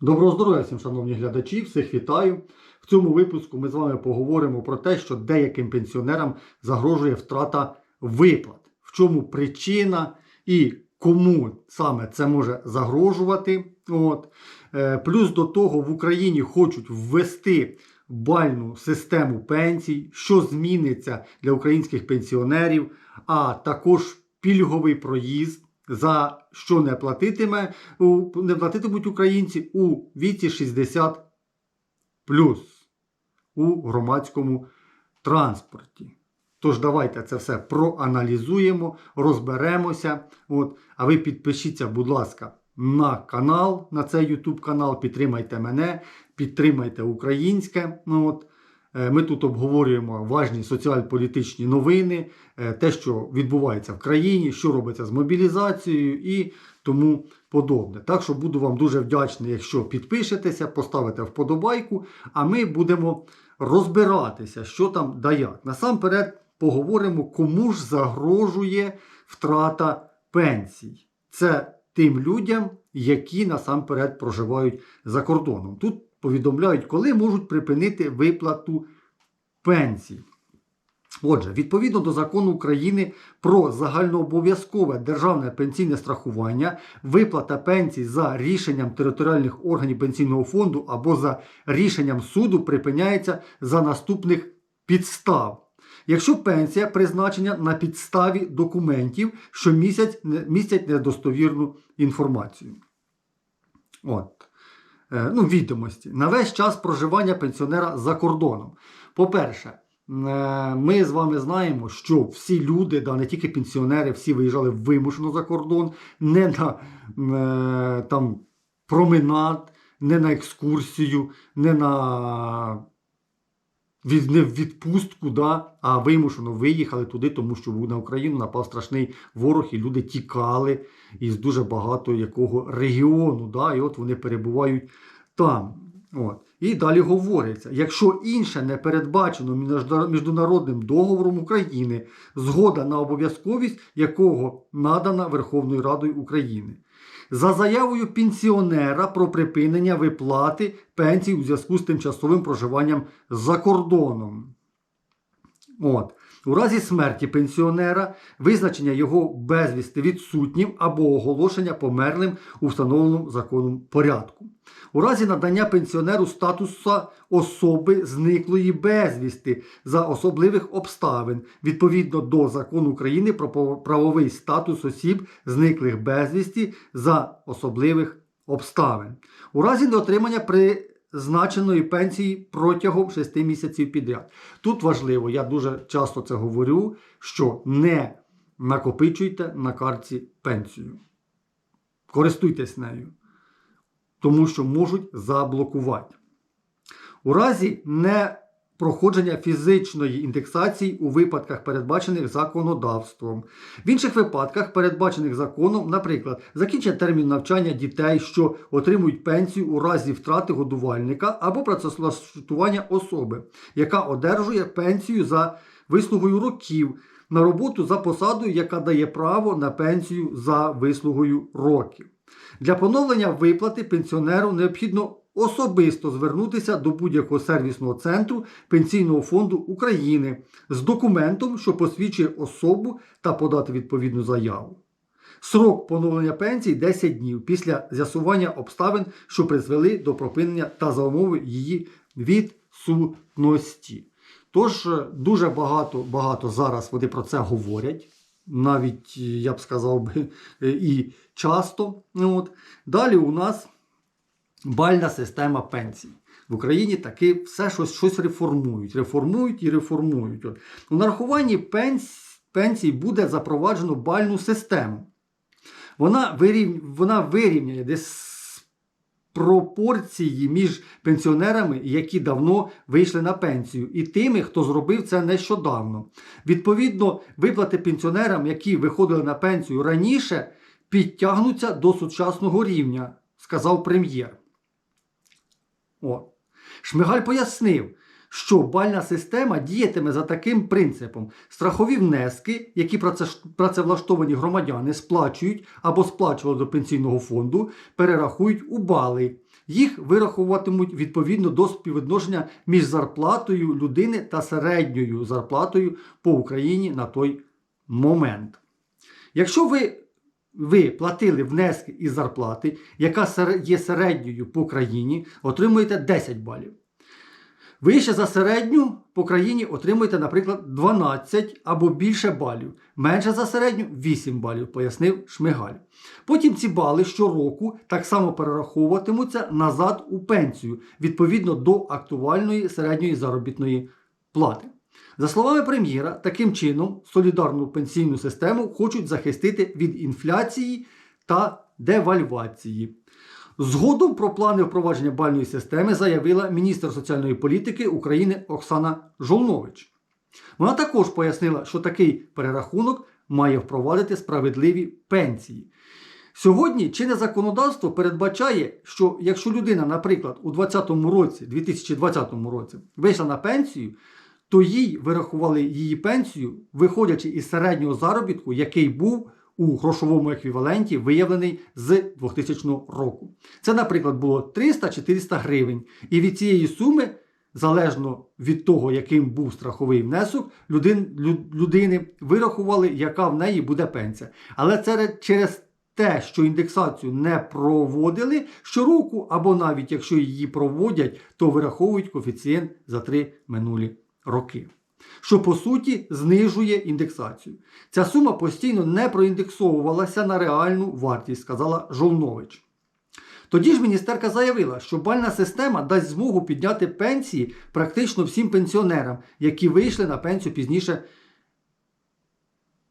Доброго здоров'я всім, шановні глядачі, всіх вітаю. В цьому випуску ми з вами поговоримо про те, що деяким пенсіонерам загрожує втрата виплат. В чому причина і кому саме це може загрожувати. От. Е, Плюс до того в Україні хочуть ввести бальну систему пенсій, що зміниться для українських пенсіонерів, а також пільговий проїзд. За що не платитиме, не платитимуть українці у віці 60 плюс у громадському транспорті. Тож давайте це все проаналізуємо, розберемося. От. А ви підпишіться, будь ласка, на канал, на цей YouTube канал, підтримайте мене, підтримайте українське. Ну, от. Е, Ми тут обговорюємо важні соціально-політичні новини, е, те, що відбувається в країні, що робиться з мобілізацією і тому подобне. Так що буду вам дуже вдячний, якщо підпишетеся, поставите вподобайку, а ми будемо розбиратися, що там да як. Насамперед поговоримо, кому ж загрожує втрата пенсій. Це тим людям, які насамперед проживають за кордоном. Тут повідомляють, коли можуть припинити виплату пенсій. Отже, відповідно до закону України про загальнообов'язкове державне пенсійне страхування, виплата пенсій за рішенням територіальних органів пенсійного фонду або за рішенням суду припиняється за наступних підстав. Якщо пенсія призначена на підставі документів, що містять недостовірну інформацію. От. Е, ну, відомості на весь час проживання пенсіонера за кордоном. По-перше, е, ми з вами знаємо, що всі люди, да, не тільки пенсіонери, всі виїжджали вимушено за кордон, не на е, там, променад, не на екскурсію, не на не в відпустку, да, а вимушено виїхали туди, тому що на Україну напав страшний ворог, і люди тікали із дуже багато якого регіону. Да, і от вони перебувають там. От. І далі говориться: якщо інше не передбачено міжнародним договором України, згода на обов'язковість якого надана Верховною Радою України. За заявою пенсіонера про припинення виплати пенсій у зв'язку з тимчасовим проживанням за кордоном. От. У разі смерті пенсіонера визначення його безвісти відсутнім або оголошення померлим у встановленому законом порядку. У разі надання пенсіонеру статусу особи зниклої безвісти за особливих обставин відповідно до закону України про правовий статус осіб, зниклих безвісті за особливих обставин. У разі неотримання призначеної пенсії протягом 6 місяців підряд. Тут важливо, я дуже часто це говорю, що не накопичуйте на картці пенсію. Користуйтесь нею, тому що можуть заблокувати. У разі непроходження фізичної індексації у випадках, передбачених законодавством. В інших випадках, передбачених законом, наприклад, закінчення терміну навчання дітей, що отримують пенсію у разі втрати годувальника або працевлаштування особи, яка одержує пенсію за вислугою років на роботу за посадою, яка дає право на пенсію за вислугою років. Для поновлення виплати пенсіонеру необхідно особисто звернутися до будь-якого сервісного центру Пенсійного фонду України з документом, що посвідчує особу та подати відповідну заяву. Срок поновлення пенсії 10 днів після з'ясування обставин, що призвели до припинення та за умови її відсутності. Тож е, дуже багато, багато зараз вони про це говорять. Навіть, е, я б сказав би, і часто. От. Далі у нас бальна система пенсій. В Україні таки все щось, щось реформують. Реформують і реформують. От. У нарахуванні пенс- пенсій буде запроваджено бальну систему. Вона, вирів... Вона вирівняє десь пропорції між пенсіонерами, які давно вийшли на пенсію, і тими, хто зробив це нещодавно. Відповідно, виплати пенсіонерам, які виходили на пенсію раніше, підтягнуться до сучасного рівня, сказав прем'єр. О. Шмигаль пояснив, що бальна система діятиме за таким принципом: страхові внески, які працевлаштовані громадяни сплачують або сплачували до пенсійного фонду, перерахують у бали Їх вираховуватимуть відповідно до співвідношення між зарплатою людини та середньою зарплатою по Україні на той момент. Якщо ви, ви платили внески із зарплати, яка є середньою по країні, отримуєте 10 балів. Вище за середню по країні отримуєте, наприклад, 12 або більше балів. Менше за середню 8 балів, пояснив Шмигаль. Потім ці бали щороку так само перераховуватимуться назад у пенсію відповідно до актуальної середньої заробітної плати. За словами прем'єра, таким чином солідарну пенсійну систему хочуть захистити від інфляції та девальвації. Згодом про плани впровадження бальної системи заявила міністр соціальної політики України Оксана Жолнович. Вона також пояснила, що такий перерахунок має впровадити справедливі пенсії. Сьогодні чинне законодавство передбачає, що якщо людина, наприклад, у 2020 році, 2020 році вийшла на пенсію, то їй вирахували її пенсію, виходячи із середнього заробітку, який був у грошовому еквіваленті, виявлений з 2000 року. Це, наприклад, було 300-400 гривень. І від цієї суми, залежно від того, яким був страховий внесок, людин, людини вирахували, яка в неї буде пенсія. Але це через те, що індексацію не проводили щороку, або навіть якщо її проводять, то вираховують коефіцієнт за три минулі роки. Що по суті знижує індексацію. Ця сума постійно не проіндексовувалася на реальну вартість, сказала Жолнович. Тоді ж міністерка заявила, що бальна система дасть змогу підняти пенсії практично всім пенсіонерам, які вийшли на пенсію пізніше,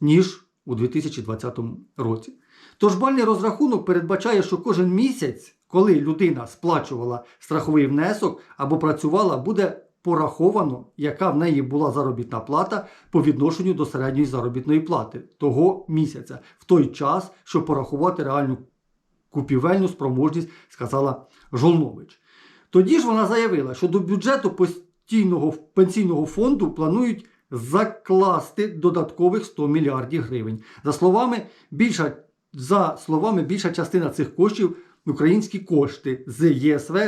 ніж у 2020 році. Тож бальний розрахунок передбачає, що кожен місяць, коли людина сплачувала страховий внесок або працювала, буде пораховано, яка в неї була заробітна плата по відношенню до середньої заробітної плати того місяця, в той час, щоб порахувати реальну купівельну спроможність, сказала Жолнович. Тоді ж вона заявила, що до бюджету постійного пенсійного фонду планують закласти додаткових 100 мільярдів гривень. За словами, більша, за словами, більша частина цих коштів українські кошти з ЄСВ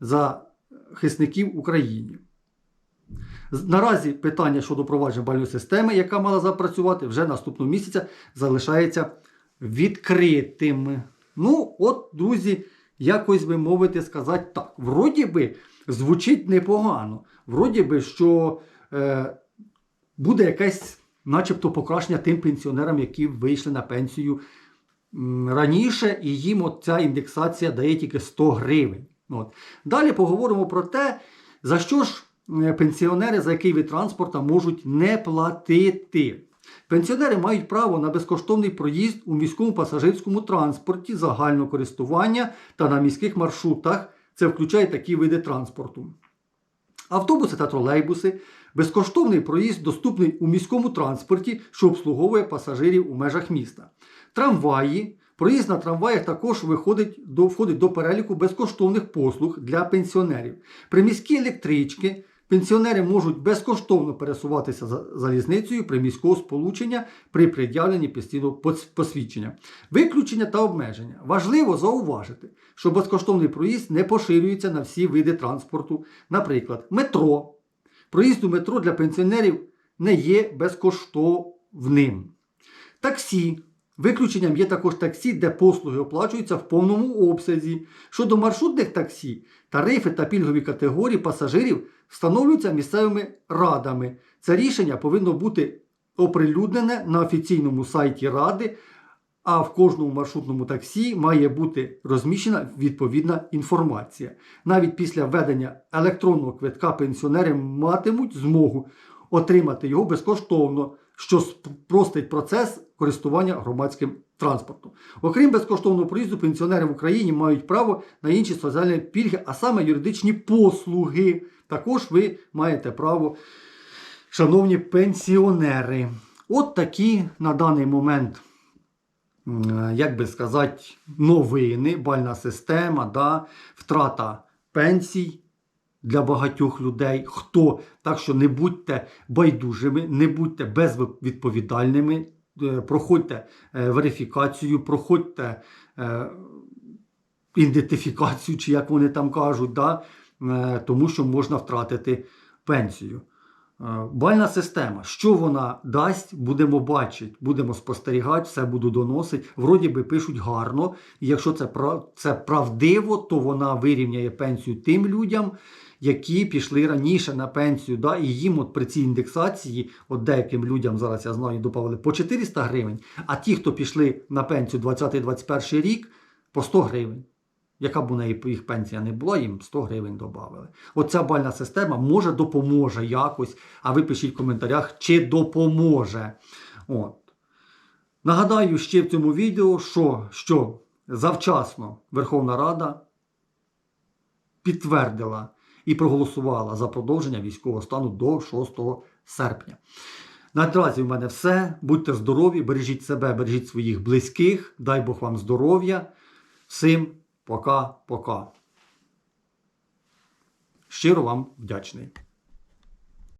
за хисників Україні. Наразі питання щодо провадження бальної системи, яка мала запрацювати вже наступного місяця, залишається відкритим. Ну, от, друзі, якось би мовити, сказати так. Вроді би, звучить непогано. Вроді би, що е, буде якесь, начебто, покращення тим пенсіонерам, які вийшли на пенсію раніше, і їм от ця індексація дає тільки 100 гривень. От. Далі поговоримо про те, за що ж пенсіонери, за який вид транспорту можуть не платити. Пенсіонери мають право на безкоштовний проїзд у міському пасажирському транспорті загального користування та на міських маршрутах. Це включає такі види транспорту. Автобуси та тролейбуси, безкоштовний проїзд доступний у міському транспорті, що обслуговує пасажирів у межах міста. Трамваї. Проїзд на трамваях також виходить до, входить до переліку безкоштовних послуг для пенсіонерів. Приміські електрички. Пенсіонери можуть безкоштовно пересуватися за- залізницею при міського сполучення при пред'явленні постійного посвідчення. Виключення та обмеження. Важливо зауважити, що безкоштовний проїзд не поширюється на всі види транспорту. Наприклад, метро. Проїзд у метро для пенсіонерів не є безкоштовним. Таксі. Виключенням є також таксі, де послуги оплачуються в повному обсязі. Щодо маршрутних таксі, тарифи та пільгові категорії пасажирів встановлюються місцевими радами. Це рішення повинно бути оприлюднене на офіційному сайті Ради, а в кожному маршрутному таксі має бути розміщена відповідна інформація. Навіть після введення електронного квитка пенсіонери матимуть змогу отримати його безкоштовно, що спростить процес користування громадським транспортом. Окрім безкоштовного проїзду, пенсіонери в Україні мають право на інші соціальні пільги, а саме юридичні послуги. Також ви маєте право, шановні пенсіонери. От такі на даний момент, як би сказати, новини, бальна система, да, втрата пенсій для багатьох людей. Хто? Так що не будьте байдужими, не будьте безвідповідальними, е, проходьте е, верифікацію, проходьте е, ідентифікацію, чи як вони там кажуть, да? тому що можна втратити пенсію. Е, Бальна система, що вона дасть, будемо бачити, будемо спостерігати, все буду доносити. Вроді би пишуть гарно. Якщо це, це правдиво, то вона вирівняє пенсію тим людям, які пішли раніше на пенсію. Да? І їм от при цій індексації, от деяким людям зараз я знаю, додали по 400 гривень, а ті, хто пішли на пенсію 20-21 рік, по 100 гривень. Яка б у неї їх пенсія не була, їм 100 гривень додали. Оця бальна система може допоможе якось, а ви пишіть в коментарях, чи допоможе. От. Нагадаю ще в цьому відео, що, що завчасно Верховна Рада підтвердила і проголосувала за продовження військового стану до 6 серпня. Наразі в мене все. Будьте здорові, бережіть себе, бережіть своїх близьких. Дай Бог вам здоров'я. Всім пока-пока. Щиро вам вдячний.